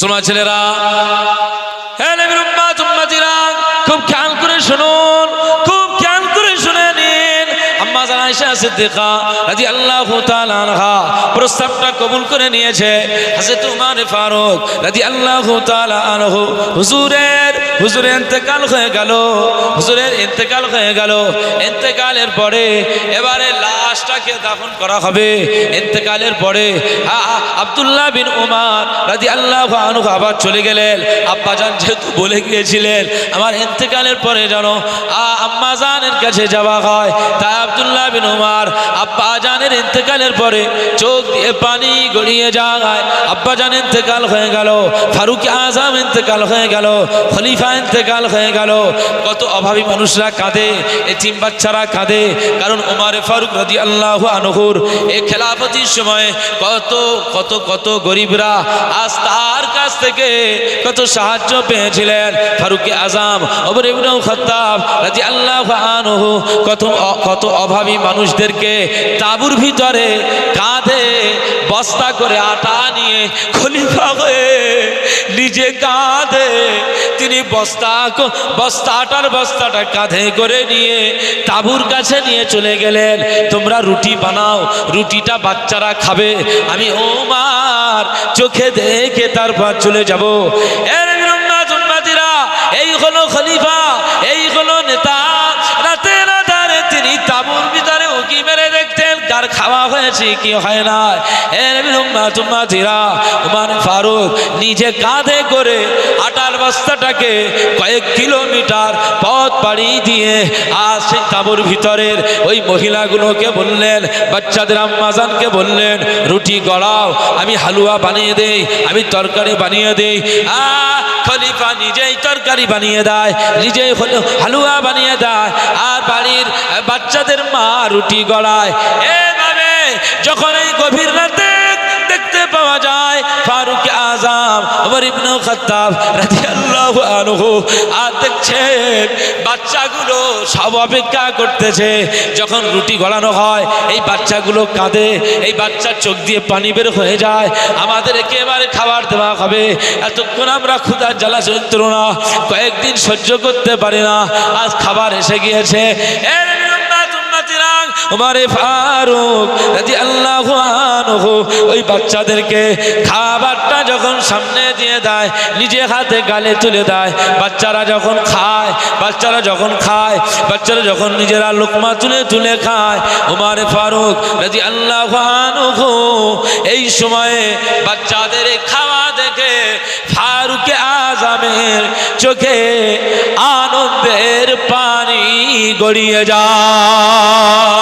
মুসলমান ছেলেরা খুব খেয়াল করে শুনুন, খুব খেয়াল করে শুনে নিন। আম্মা জান আয়েশা সিদ্দিকা রাদিয়াল্লাহু তাআলা আনহা প্রস্তাবটা কবুল করে নিয়েছে। ফারুক হুজুরের হুজুরের ইন্তেকাল হয়ে গেল, হুজুরের ইন্তেকাল হয়ে গেল। ইন্তেকালের পরে এবারে লাশটাকে দাফন করা হবে। ইন্তেকালের পরে আব্দুল্লাহ বিন উমার রাজি আল্লাহ আনহু আবার চলে গেলেন। আব্বাজান যেহেতু বলে গিয়েছিলেন, আমার ইন্তেকালের পরে যেন আম্মাজানের কাছে যাওয়া হয়। তাই আব্দুল্লাহ বিন উমার আব্বাজানের ইন্তেকালের পরে চোখ দিয়ে পানি গড়িয়ে যায়। আব্বাজান ইন্তেকাল হয়ে গেল, ফারুক আজম ইন্তেকাল হয়ে গেল, খলিফা ইন্তেকাল হয়ে গেল। কত অভাবী মানুষরা কাঁদে, এতিম বাচ্চারা কাঁদে, কারণ উমারে ফারুক রাজি আল্লাহ আনহুর এই খেলাফতির সময় কত কত কত গরিবরা আজ তার কাছ থেকে কত সাহায্য পেয়েছিলেন। ফারুক আজম, ওমর ইবনে খাত্তাব রাজি আল্লাহ আনহু কত কত অভাবী মানুষদেরকে তাঁবুর ভিতরে কাঁধে বস্তা করে আটা নিয়ে খলিফা হয়ে নিজে কাঁধে তিনি বস্তা বস্তাটার বস্তাটা কাঁধে করে নিয়ে তাবুর কাছে নিয়ে চলে গেলেন। তোমরা রুটি বানাও, রুটিটা বাচ্চারা খাবে। আমি ও মার চোখে দেখে তারপর চলে যাব। এই হলো খলিফা, এই হলো নেতা খাওয়া হয়েছে, কি হয় না? উমার ফারুক নিজে কাঁধে করে আটার বস্তাটাকে কয়েক কিলোমিটার পথ পাড়ি দিয়ে আর সেই তাঁবুর ভিতরের ওই মহিলাগুলোকে বললেন, বাচ্চাদের আম্মাজানকে বললেন, রুটি গড়াও, আমি হালুয়া বানিয়ে দেই, আমি তরকারি বানিয়ে দেই। আ, খলিফা নিজেই তরকারি বানিয়ে দেয়, নিজেই হল- হালুয়া বানিয়ে দেয়, আর বাড়ির বাচ্চাদের মা রুটি গড়ায়। এভাবে যখন এই গভীর রাতে দেখতে পাওয়া যায় ফারুক আজম, ওমর ইবনে খাত্তাব রাদিয়াল্লাহু আনহু, আর দেখছেন বাচ্চাগুলো সব অপেক্ষা করতেছে। যখন রুটি গলানো হয়, এই বাচ্চাগুলো কাঁদে, এই বাচ্চার চোখ দিয়ে পানি বের হয়ে যায়। আমাদের একেবারে খাবার দেওয়া হবে। এতক্ষণ আমরা ক্ষুধার জ্বালা যন্ত্রণা কয়েকদিন সহ্য করতে পারি না, আজ খাবার এসে গিয়েছে। এর উমারে ফারুক রাজি আল্লাহ ওই বাচ্চাদেরকে খাবারটা যখন সামনে দিয়ে দেয়, নিজে হাতে গালে তুলে দেয়, বাচ্চারা যখন খায়, বাচ্চারা যখন খায়, বাচ্চারা যখন নিজেরা লোকমা তুলে তুলে খায়, উমারে ফারুক রাজি আল্লাহ এই সময়ে বাচ্চাদের খাওয়া দেখে ফারুকে আজমের চোখে আনন্দের পানি গড়িয়ে যায়।